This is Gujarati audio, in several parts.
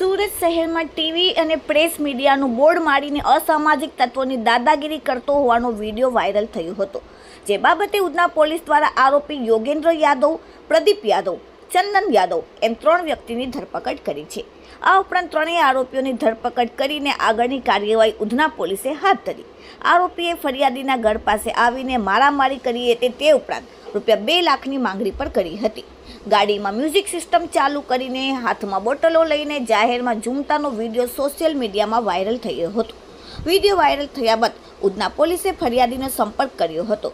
સુરત શહેરમાં ટીવી અને પ્રેસ મીડિયાનું બોર્ડ મારીને અસામાજિક તત્વોની દાદાગીરી કરતો હોવાનો વીડિયો વાયરલ થયો હતો. જે બાબતે ઉધના પોલીસ દ્વારા આરોપી યોગેન્દ્ર યાદવ, પ્રદીપ યાદવ ચંદન યાદવ એમ ત્રણ વ્યક્તિની ધરપકડ કરી છે. આ ઉપરાંત ત્રણેય આરોપીઓની ધરપકડ કરીને આગળની કાર્યવાહી ઉધના પોલીસે હાથ ધરી. આરોપીએ ફરિયાદીના ઘર પાસે આવીને મારામારી કરી હતી તે ઉપરાંત રૂપિયા બે લાખની માંગણી પણ કરી હતી. ગાડીમાં મ્યુઝિક સિસ્ટમ ચાલુ કરીને હાથમાં બોટલો લઈને જાહેરમાં ઝૂમતાનો વીડિયો સોશિયલ મીડિયામાં વાયરલ થયો હતો. વીડિયો વાયરલ થયા બાદ ઉધના પોલીસે ફરિયાદીનો સંપર્ક કર્યો હતો.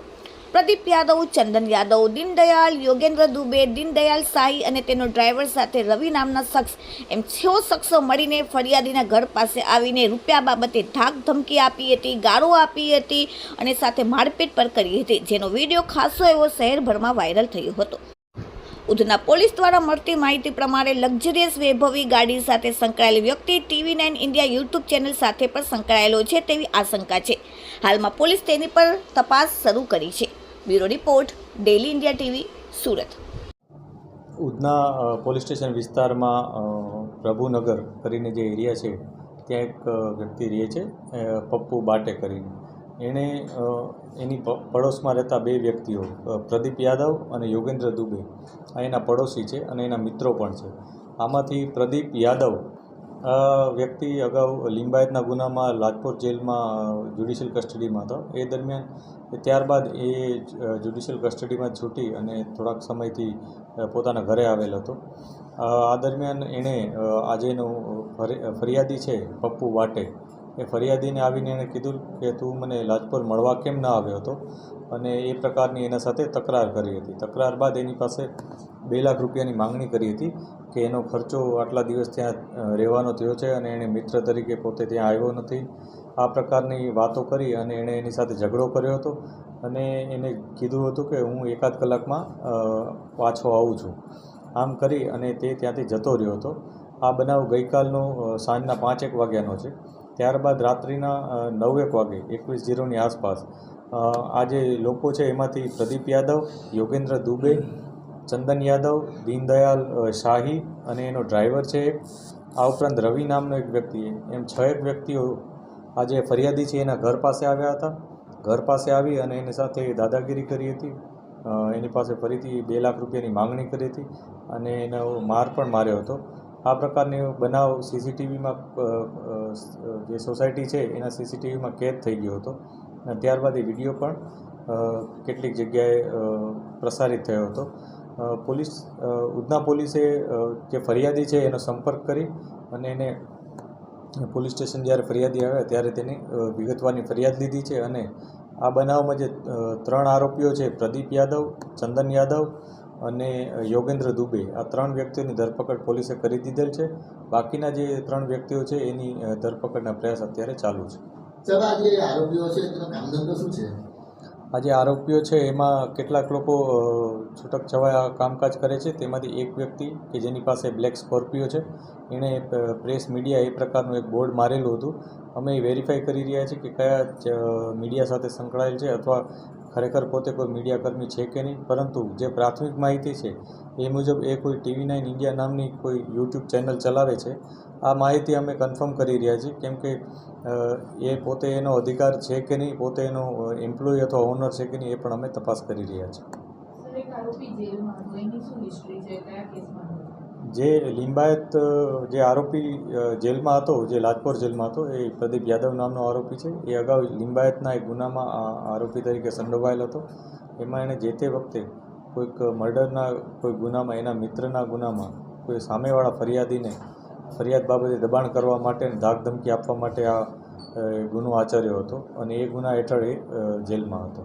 પ્રદીપ યાદવ, ચંદન યાદવ, દીનદયાલ, યોગેન્દ્ર દુબે, દીનદયાલ સાઈ અને તેનો ડ્રાઈવર સાથે રવિ નામના શખ્સ એમ છ શખ્સો મળીને ફરિયાદીના ઘર પાસે આવીને રૂપિયા બાબતે ધાક ધમકી આપી હતી, ગાળો આપી હતી અને સાથે મારપીટ પર કરી હતી, જેનો વીડિયો ખાસો એવો શહેરભરમાં વાયરલ થયો હતો. ઉધના પોલીસ દ્વારા મળતી માહિતી પ્રમાણે લક્ઝરિયસ વૈભવી ગાડી સાથે સંકળાયેલ વ્યક્તિ TV nine India YouTube channel સાથે પણ સંકળાયેલો છે તેવી આશંકા છે. હાલમાં પોલીસ તેની પર તપાસ શરૂ કરી છે. Bureau report daily India TV, Surat. Udhna police station વિસ્તારમાં પ્રભુનગર કરીને જે એરિયા છે, ત્યાં એક વ્યક્તિ રહે છે પપ્પુ બાટે કરીને. એણે એની પડોશમાં રહેતા બે વ્યક્તિઓ પ્રદીપ યાદવ અને યોગેન્દ્ર દુબે. આ એના પડોશી છે અને એના મિત્રો પણ છે. આમાંથી પ્રદીપ યાદવ વ્યક્તિ અગાઉ લિંબાયતના ગુનામાં લાજપોર જેલમાં જ્યુડિશિયલ કસ્ટડીમાં હતો. એ દરમિયાન ત્યારબાદ એ જ્યુડિશિયલ કસ્ટડીમાં છૂટી અને થોડાક સમયથી પોતાના ઘરે આવેલ હતો. આ દરમિયાન એણે આજેનો ફરિયાદી છે પપ્પુ વાટે. એ ફરિયાદીને આવીને એણે કીધું કે તું મને લાજપોર મળવા કેમ ના આવ્યો હતો? અને એ પ્રકારની એના સાથે તકરાર કરી હતી. તકરાર બાદ એની પાસે બે લાખ રૂપિયાની માંગણી કરી હતી કે એનો ખર્ચો આટલા દિવસ ત્યાં રહેવાનો થયો છે અને એણે મિત્ર તરીકે પોતે ત્યાં આવ્યો નથી. આ પ્રકારની વાતો કરી અને એણે એની સાથે ઝઘડો કર્યો હતો અને એને કીધું હતું કે હું એકાદ કલાકમાં પાછો આવું છું. આમ કરી અને તે ત્યાંથી જતો રહ્યો હતો. આ બનાવ ગઈકાલનો સાંજના પાંચેક વાગ્યાનો છે. ત્યારબાદ રાત્રિના નવ નવેક વાગે, એકવીસ જીરોની આસપાસ આ જે લોકો છે એમાંથી પ્રદીપ યાદવ, યોગેન્દ્ર દુબે, ચંદન યાદવ, દીનદયાલ શાહી અને એનો ડ્રાઈવર છે એક. આ ઉપરાંત રવિ નામનો એક વ્યક્તિ એમ છ એક વ્યક્તિઓ આ જે ફરિયાદી છે, એના ઘર પાસે આવ્યા હતા. ઘર પાસે આવી અને એની સાથે દાદાગીરી કરી હતી. એની પાસે ફરીથી બે લાખ રૂપિયાની માંગણી કરી હતી અને એનો માર પણ માર્યો હતો. આ પ્રકારની બનાવ સીસીટીવીમાં જે સોસાયટી છે, એના સીસીટીવીમાં કેદ થઈ ગયો હતો. અને ત્યારબાદ એ વીડિયો પણ કેટલીક જગ્યાએ પ્રસારિત થયો હતો. પોલીસ ઉધના પોલીસે જે ફરિયાદી છે, એનો સંપર્ક કરી અને એને પોલીસ સ્ટેશન જ્યારે ફરિયાદી આવ્યા ત્યારે તેની વિગતવારની ફરિયાદ લીધી છે. અને આ બનાવમાં જે ત્રણ આરોપીઓ છે, પ્રદીપ યાદવ, ચંદન યાદવ અને યોગેન્દ્ર દુબે આ ત્રણ વ્યક્તિઓની ધરપકડ પોલીસે કરી દીધેલ છે. બાકીના જે ત્રણ વ્યક્તિઓ છે એની ધરપકડના પ્રયાસ અત્યારે ચાલુ છે. આજે આરોપીઓ છે એમાં કેટલાક લોકો છૂટક છવાયા કામકાજ કરે છે. તેમાંથી એક વ્યક્તિ કે જેની પાસે બ્લેક સ્કોર્પિયો છે. એણે પ્રેસ મીડિયા એ પ્રકારનું એક બોર્ડ મારેલું હતું. અમે એ વેરીફાઈ કરી રહ્યા છીએ કે કયા મીડિયા સાથે સંકળાયેલ છે અથવા ખરેખર પોતે કોઈ મીડિયાકર્મી છે કે નહીં? પરંતુ જે પ્રાથમિક માહિતી છે, એ મુજબ એ કોઈ ટીવી નાઇન ઇન્ડિયા નામની કોઈ યુટ્યુબ ચેનલ ચલાવે છે. આ માહિતી અમે કન્ફર્મ કરી રહ્યા છીએ, કેમ કે એ પોતે એનો અધિકાર છે કે નહીં, પોતે એનો એમ્પ્લોય અથવા ઓનર છે કે નહીં, એ પણ અમે તપાસ કરી રહ્યા છીએ. જે લિંબાયત જે આરોપી જેલમાં હતો, જે લાજપોર જેલમાં હતો, એ પ્રદીપ યાદવ નામનો આરોપી છે. એ અગાઉ લિંબાયતના એક ગુનામાં આરોપી તરીકે સંડોવાયેલ હતો. એમાં એણે જે તે વખતે કોઈક મર્ડરના, કોઈ ગુનામાં, એના મિત્રના ગુનામાં કોઈ સામેવાળા ફરિયાદીને ફરિયાદ બાબતે દબાણ કરવા માટે ધાક ધમકી આપવા માટે આ ગુનો આચર્યો હતો અને એ ગુના હેઠળ એ જેલમાં હતો.